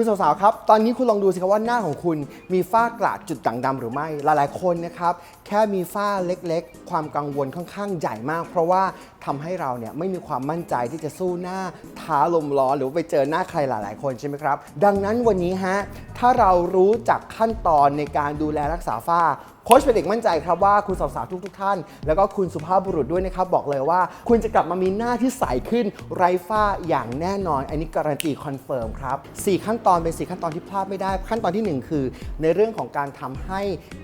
คุณสาวๆครับ ตอนนี้คุณลองดูสิครับว่าหน้าของคุณมีฝ้ากระจุดด่างดำหรือไม่ หลายๆคนนะครับ แค่มีฝ้าเล็กๆ ความกังวลค่อนข้างใหญ่มาก เพราะว่าทำให้เราเนี่ยไม่มีความมั่นใจที่จะสู้หน้าท้าลมร้อนหรือไปเจอหน้าใครหลาย ๆ คนใช่ไหมครับ ดังนั้นวันนี้ฮะถ้าเรารู้จักขั้นตอนในการดูแลรักษาฝ้าโค้ชเป็นเด็กมั่นใจครับว่าคุณสาวๆทุกๆท่าน แล้วก็คุณสุภาพบุรุษด้วยนะครับ บอกเลยว่า คุณจะกลับมามีหน้าที่ใสขึ้นไร้ฝ้าอย่างแน่นอน อันนี้การันตีคอนเฟิร์มครับ4ขั้นตอนเป็น 4 ขั้นตอนที่พลาดไม่ได้ ขั้นตอนทีหนึ่1 คือ ในเรื่องของการทำให้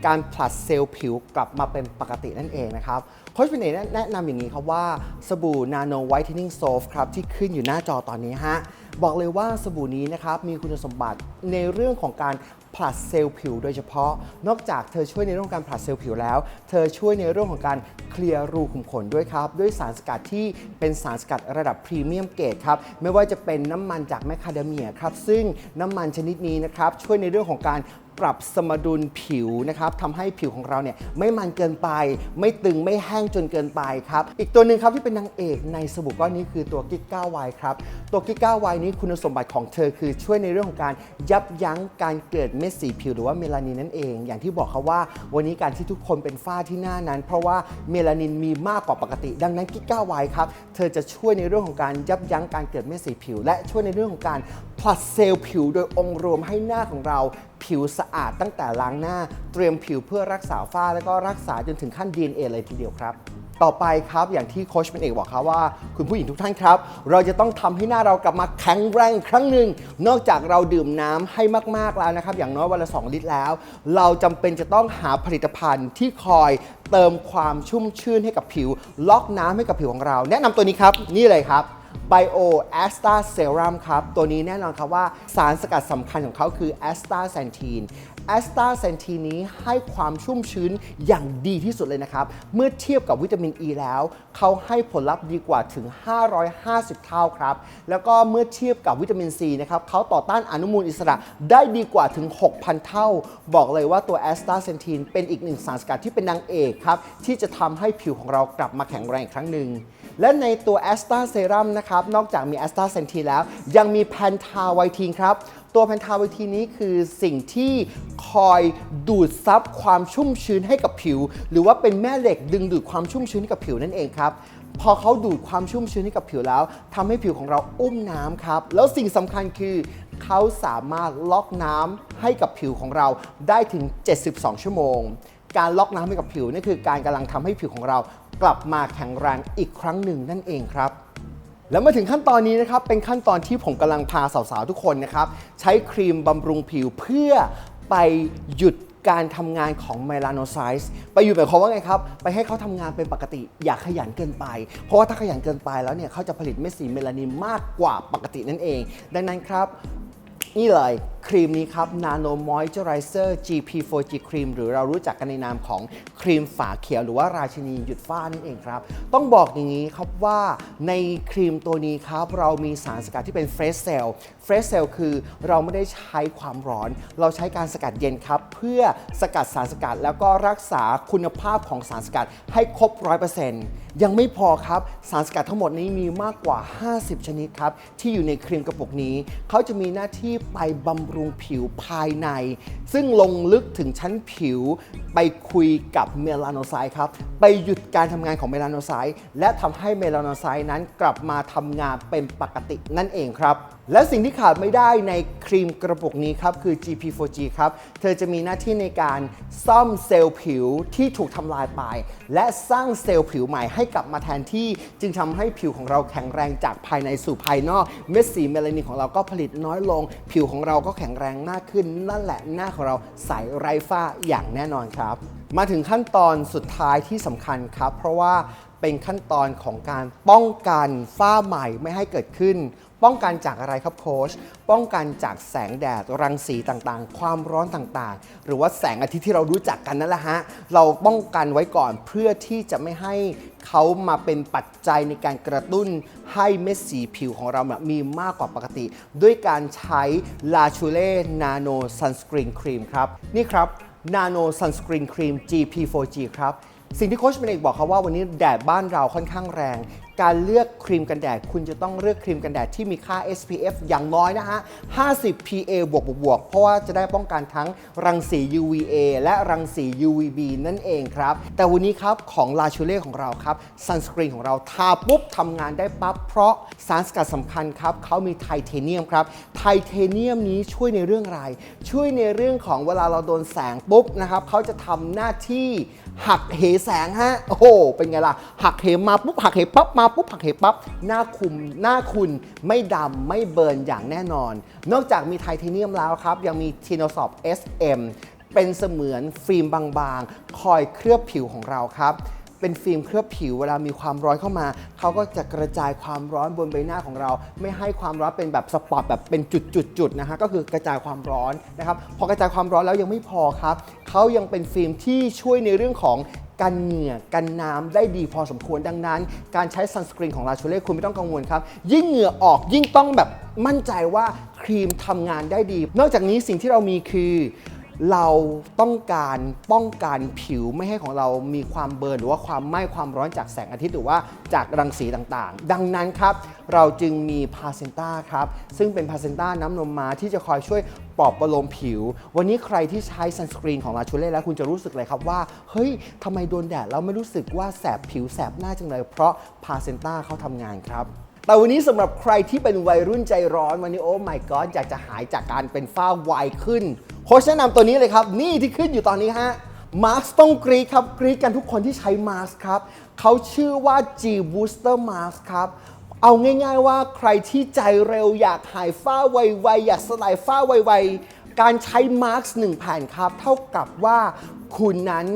การผลัดเซลล์ผิวกลับมาเป็นปกตินั่นเองนะครับโค้ชเป็นเด็กแนะนำอย่างนี้ครับว่าสบู่ Nano Whitening Soap ครับที่ขึ้นอยู่หน้าจอตอนนี้ฮะบอกเลยว่าสบู่นี้นะครับมีคุณสมบัติในเรื่องของการผลัดเซลล์ผิวโดยเฉพาะ นอกจากเธอช่วยในเรื่องของการผลัดเซลล์ผิวแล้ว เธอช่วยในเรื่องของการเคลียร์รูขุมขนด้วยครับ ด้วยสารสกัดที่เป็นสารสกัดระดับพรีเมียมเกรดครับ ไม่ว่าจะเป็นน้ำมันจากแมคคาเดเมียครับ ซึ่งน้ำมันชนิดนี้นะครับ ช่วยในเรื่องของการ ปรับสมดุลผิวนะครับทำให้ผิวของเราเนี่ยไม่มันเกินไป ไม่ตึงไม่แห้งจนเกินไปครับ อีกตัวหนึ่งครับที่เป็นนางเอกในสบู่ก้อนนี้คือตัวกิ๊กก้าวายครับตัวกิ๊กก้าวายนี้คุณสมบัติของเธอคือช่วยในเรื่องของการยับยั้งการเกิดเม็ดสีผิวหรือว่าเมลานินนั่นเอง อย่างที่บอกครับว่า วันนี้การที่ทุกคนเป็นฝ้าที่หน้านั้น เพราะว่าเมลานินมีมากกว่าปกติ ดังนั้นกิ๊ก้าวายครับเธอจะช่วยในเรื่องของการยับยั้งการเกิดเม็ดสีผิว และช่วยในเรื่องของการผลัดเซลล์ผิวโดยองค์รวมให้หน้าของเราผิวสะอาดตั้งแต่ล้างหน้า เตรียมผิวเพื่อรักษาฝ้า แล้วก็รักษาจนถึงขั้น DNA เลยทีเดียวครับ ต่อไปครับอย่างที่โค้ชเป็นเอกบอกครับว่า คุณผู้หญิงทุกท่านครับ เราจะต้องทำให้หน้าเรากลับมาแข็งแรงครั้งหนึ่งนอกจากเราดื่มน้ำให้มากๆแล้วนะครับ อย่างน้อยวันละ 2 ลิตรแล้ว เราจำเป็นจะต้องหาผลิตภัณฑ์ที่คอยเติมความชุ่มชื่นให้กับผิว ล็อกน้ำให้กับผิวของเรา แนะนำตัวนี้ครับนี่เลยครับ Bio a s t a Serum ครับ ตัวนี้แน่นอนครับว่าสารสกัดสำคัญของเขาคือ a s t a x a n t i n a s t a x a n t i n นี้ให้ความชุ่มชื้นอย่างดีที่สุดเลยนะครับ เมื่อเทียบกับวิตามินอ e ีแล้ว เขาให้ผลลัพธ์ดีกว่าถึง 550 เท่าครับ แล้วก็เมื่อเทียบกับวิตามินซีนะครับเขาต่อต้านอนุมูลอิสระได้ดีกว่าถึง 6,000 เท่า บอกเลยว่าตัว a s t a x a n t i n เป็นอีกหนึ่งสารสกัดที่เป็นนางเอกครับ ที่จะทำให้ผิวของเรากลับมาแข็งแรงอีกครั้งหนึ่ง และในตัวแอสตาเซรั่มนะครับ นอกจากมีแอสตาเซนทีแล้ว ยังมีแพนทาไวทีนครับตัวแพนทาไวทีนนี้คือสิ่งที่คอยดูดซับความชุ่มชื้นให้กับผิว หรือว่าเป็นแม่เหล็กดึงดูดความชุ่มชื้นให้กับผิวนั่นเองครับ พอเขาดูดความชุ่มชื้นให้กับผิวแล้วทำให้ผิวของเราอุ้มน้ำครับ แล้วสิ่งสำคัญคือเขาสามารถล็อกน้ำให้กับผิวของเราได้ถึง 72 ชั่วโมง การล็อกน้ำให้กับผิวนี่คือการกำลังทำให้ผิวของเรากลับมาแข็งแรงอีกครั้งหนึ่งนั่นเองครับแล้วมาถึงขั้นตอนนี้นะครับ เป็นขั้นตอนที่ผมกำลังพาสาวๆ ทุกคนนะครับ ใช้ครีมบำรุงผิวเพื่อไปหยุดการทำงานของเมลานไซส์ไปหยุดหมายความว่าไงครับ ไปให้เขาทำงานเป็นปกติ อย่าขยันเกินไป เพราะว่าถ้าขยันเกินไปแล้วเนี่ยเขาจะผลิตเม็ดสีเมลานินมากกว่าปกตินั่นเอง ดังนั้นครับ นี่เลย ครีมนี้ครับ Nano Moisturizer GP4G ครีมหรือเรารู้จักกันในนามของครีมฝาเขียวหรือว่าราชินีหยุดฝ้านั่นเองครับ ต้องบอกอย่างนี้ครับว่าในครีมตัวนี้ครับ เรามีสารสกัดที่เป็น Fresh Cell Fresh Cell คือเราไม่ได้ใช้ความร้อน เราใช้การสกัดเย็นครับ เพื่อสกัดสารสกัด แล้วก็รักษาคุณภาพของสารสกัดให้ครบ 100%ยังไม่พอครับสารสกัดทั้งหมดนี้มีมากกว่า 50 ชนิดครับที่อยู่ในครีมกระปุกนี้ เขาจะมีหน้าที่ไปบำรุงผิวภายใน ซึ่งลงลึกถึงชั้นผิวไปคุยกับเมลานอไซด์ครับ ไปหยุดการทำงานของเมลานอไซด์และทำให้เมลานอไซด์นั้นกลับมาทำงานเป็นปกตินั่นเองครับ และสิ่งที่ขาดไม่ได้ในครีมกระปุกนี้ครับ คือ GP4G ครับ เธอจะมีหน้าที่ในการซ่อมเซลล์ผิวที่ถูกทำลายไป และสร้างเซลล์ผิวใหม่ให้กลับมาแทนที่ จึงทำให้ผิวของเราแข็งแรงจากภายในสู่ภายนอกเม็ดสีเมลานินของเราก็ผลิตน้อยลง ผิวของเราก็แข็งแรงมากขึ้น นั่นแหละหน้าของเราใสไร้ฝ้าอย่างแน่นอนครับ มาถึงขั้นตอนสุดท้ายที่สำคัญครับ เพราะว่าเป็นขั้นตอนของการป้องกันฝ้าใหม่ไม่ให้เกิดขึ้น ป้องกันจากอะไรครับโค้ชป้องกันจากแสงแดดรังสีต่างๆ ความร้อนต่างๆ หรือว่าแสงอาทิตย์ที่เรารู้จักกันนั่นแหละฮะเราป้องกันไว้ก่อนเพื่อที่จะไม่ให้เขามาเป็นปัจจัยในการกระตุ้นให้เม็ดสีผิวของเราเนี่ยมีมากกว่าปกติ ด้วยการใช้ La c h u l e Nano Sunscreen Cream ครับ นี่ครับ Nano Sunscreen Cream GP4G ครับสิ่งที่โค้ชเป็นเอกบอกเขาว่าวันนี้แดดบ้านเราค่อนข้างแรง การเลือกครีมกันแดด คุณจะต้องเลือกครีมกันแดดที่มีค่า SPF อย่างน้อยนะฮะ 50 PA บวกบวกบวกเพราะว่าจะได้ป้องกันทั้งรังสี UVA และรังสี UVB นั่นเองครับ แต่วันนี้ครับของลาชูเล่ของเราครับซันสกรีนของเราทาปุ๊บทำงานได้ปั๊บ เพราะสารสกัดสำคัญครับเขามีไทเทเนียมครับ ไทเทเนียมนี้ช่วยในเรื่องอะไร ช่วยในเรื่องของเวลาเราโดนแสงปุ๊บนะครับเขาจะทำหน้าที่ หักเหแสงฮะโอ้โหเป็นไงล่ะ หักเหมาปุ๊บหักเหปั๊บมาปุ๊บหักเหปั๊บหน้าคุมหน้าคุณไม่ดำไม่เบิร์นอย่างแน่นอน นอกจากมีไทเทเนียมแล้วครับ ยังมีทีโนสอบ SM เป็นเสมือนฟิล์มบางๆ คอยเคลือบผิวของเราครับ เป็นฟิล์มเคลือบผิวเวลามีความร้อนเข้ามา เขาก็จะกระจายความร้อนบนใบหน้าของเรา ไม่ให้ความร้อนเป็นแบบสปอตแบบเป็นจุดๆๆนะฮะก็คือกระจายความร้อนนะครับพอกระจายความร้อนแล้วยังไม่พอครับเขายังเป็นฟิล์มที่ช่วยในเรื่องของกันเหงื่อกันน้ำได้ดีพอสมควรดังนั้น การใช้ซันสกรีนของลาชูเล่คุณไม่ต้องกังวลครับ ยิ่งเหงื่อออกยิ่งต้องแบบมั่นใจว่าครีมทำงานได้ดี นอกจากนี้สิ่งที่เรามีคือ เราต้องการป้องกันผิวไม่ให้ของเรามีความเบิร์นหรือว่าความไหม้ความร้อนจากแสงอาทิตย์หรือว่าจากรังสีต่างๆ ดังนั้นครับ เราจึงมีพาเซนต้าครับ ซึ่งเป็นพาเซนต้าน้ำนมม้าที่จะคอยช่วยปลอบประโลมผิว วันนี้ใครที่ใช้ซันสกรีนของลาชูเล่แล้วคุณจะรู้สึกเลยครับว่า เฮ้ยทำไมโดนแดดแล้วไม่รู้สึกว่าแสบผิวแสบหน้าจังเลย เพราะพาเซนต้าเขาทำงานครับแต่วันนี้สำหรับใครที่เป็นวัยรุ่นใจร้อนวันนี้โอ้ my god อยากจะหายจากการเป็นฝ้าไวขึ้น โค้ชแนะนำตัวนี้เลยครับ นี่ที่ขึ้นอยู่ตอนนี้ฮะมาร์คต้องกรีดครับกรีดกันทุกคนที่ใช้มาร์คครับเขาชื่อว่า G Booster Mask ครับเอาง่าย ๆ ว่าใครที่ใจเร็วอยากหายฝ้าไวๆอยากสลายฝ้าไวๆการใช้มาร์คหนึ่งแผ่นครับ เท่ากับว่า คุณนั้น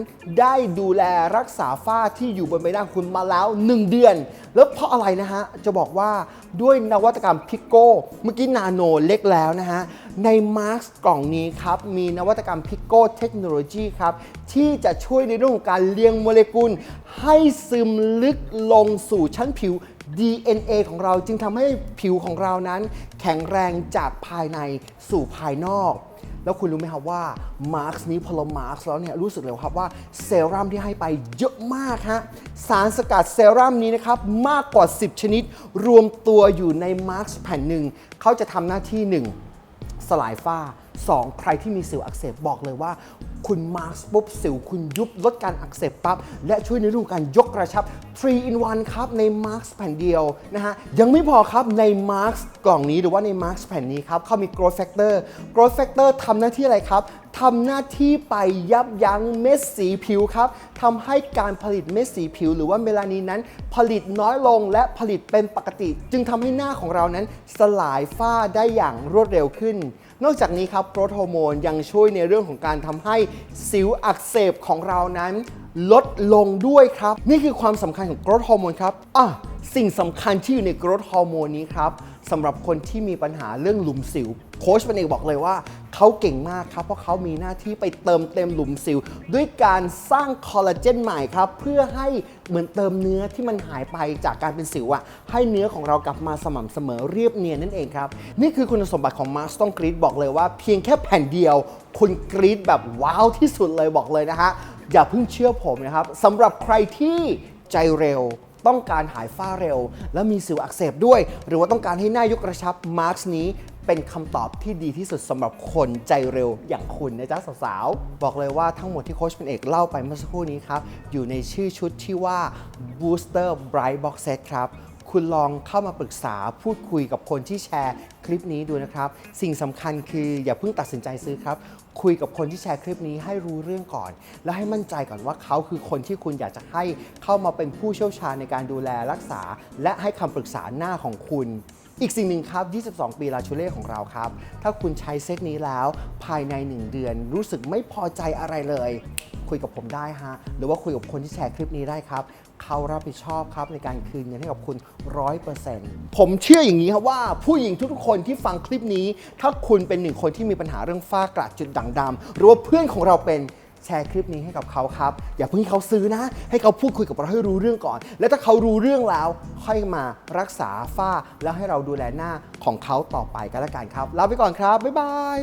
ได้ดูแลรักษาฝ้าที่อยู่บนใบหน้าคุณมาแล้ว 1 เดือน แล้วเพราะอะไรนะฮะ จะบอกว่าด้วยนวัตกรรมพิโก้ เมื่อกี้นาโนเล็กแล้วนะฮะ ในมาร์กกล่องนี้ครับ มีนวัตกรรมพิโก้เทคโนโลยีครับ ที่จะช่วยในเรื่องของการเลี้ยงโมเลกุล ให้ซึมลึกลงสู่ชั้นผิว DNA ของเราจึงทำให้ผิวของเรานั้น แข็งแรงจากภายในสู่ภายนอก แล้วคุณรู้ไหมครับว่ามาร์กนี้พอเรามาร์กแล้วเนี่ยรู้สึกเลยครับว่าเซรั่มที่ให้ไปเยอะมากฮะสารสกัดเซรั่มนี้นะครับมากกว่า 10 ชนิด รวมตัวอยู่ในมาร์กแผ่นหนึ่งเขาจะทำหน้าที่หนึ่งสลายฝ้า 2. ใครที่มีสิวอักเสบบอกเลยว่าคุณมาร์คปุ๊บสิวคุณยุบลดการอักเสบปั๊บและช่วยในเรื่องการยกกระชับ 3 in 1 ครับ ในมาร์คแผ่นเดียวนะฮะ ยังไม่พอครับในมาร์คกล่องนี้หรือว่าในมาร์คแผ่นนี้ครับเขามี growth factor growth factor ทำหน้าที่อะไรครับทำหน้าที่ไปยับยั้งเม็ดสีผิวครับทำให้การผลิตเม็ดสีผิว หรือว่าเมลานินนั้น ผลิตน้อยลงและผลิตเป็นปกติ จึงทำให้หน้าของเรานั้นสลายฝ้าได้อย่างรวดเร็วขึ้น นอกจากนี้ครับโปรโทโมนยังช่วยในเรื่องของการทำให้สิวอักเสบของเรานั้นลดลงด้วยครับ นี่คือความสำคัญของกรดฮอร์โมนครับอะ สิ่งสำคัญที่อยู่ในกรดฮอร์โมนนี้ครับสำหรับคนที่มีปัญหาเรื่องหลุมสิว โค้ชเป็นเอกบอกเลยว่าเขาเก่งมากครับ เพราะเขามีหน้าที่ไปเติมเต็มหลุมสิว ด้วยการสร้างคอลลาเจนใหม่ครับ เพื่อให้เหมือนเติมเนื้อที่มันหายไปจากการเป็นสิวอะให้เนื้อของเรากลับมาสม่ำเสมอเรียบเนียนนั่นเองครับ นี่คือคุณสมบัติของมาสต้องกรีดบอกเลยว่า เพียงแค่แผ่นเดียว คุณกรีดแบบว้าวที่สุดเลยบอกเลยนะฮะอย่าเพิ่งเชื่อผมนะครับสำหรับใครที่ใจเร็ว ต้องการหายฝ้าเร็ว และมีสิวอักเสบด้วย หรือว่าต้องการให้หน้ายกกระชับมาร์กนี้เป็นคำตอบที่ดีที่สุดสำหรับคนใจเร็วอย่างคุณนะจ๊ะสาวๆ บอกเลยว่าทั้งหมดที่โค้ชเป็นเอกเล่าไปเมื่อสักครู่นี้ครับ อยู่ในชื่อชุดที่ว่า Booster Bright Box Set ครับคุณลองเข้ามาปรึกษาพูดคุยกับคนที่แชร์คลิปนี้ดูนะครับ สิ่งสำคัญคืออย่าเพิ่งตัดสินใจซื้อครับ คุยกับคนที่แชร์คลิปนี้ให้รู้เรื่องก่อน แล้วให้มั่นใจก่อนว่าเขาคือคนที่คุณอยากจะให้เข้ามาเป็นผู้เชี่ยวชาญในการดูแลรักษา และให้คำปรึกษาหน้าของคุณ อีกสิ่งหนึ่งครับ 22 ปีลาชูเล่ของเราครับ ถ้าคุณใช้เซตนี้แล้ว ภายใน 1 เดือนรู้สึกไม่พอใจอะไรเลย คุยกับผมได้ฮะ หรือว่าคุยกับคนที่แชร์คลิปนี้ได้ครับ เขารับผิดชอบครับในการคืนเงินให้กับคุณ 100%ผมเชื่ออย่างนี้ครับว่าผู้หญิงทุกๆคนที่ฟังคลิปนี้ ถ้าคุณเป็นหนึ่งคนที่มีปัญหาเรื่องฝ้ากระจุดด่างดำหรือว่าเพื่อนของเราเป็นแชร์คลิปนี้ให้กับเขาครับ อย่าเพิ่งให้เขาซื้อนะ ให้เขาพูดคุยกับเราให้รู้เรื่องก่อน และถ้าเขารู้เรื่องแล้ว ค่อยมารักษาฝ้า แล้วให้เราดูแลหน้าของเขาต่อไปกันละกันครับลาไปก่อนครับ บ๊ายบาย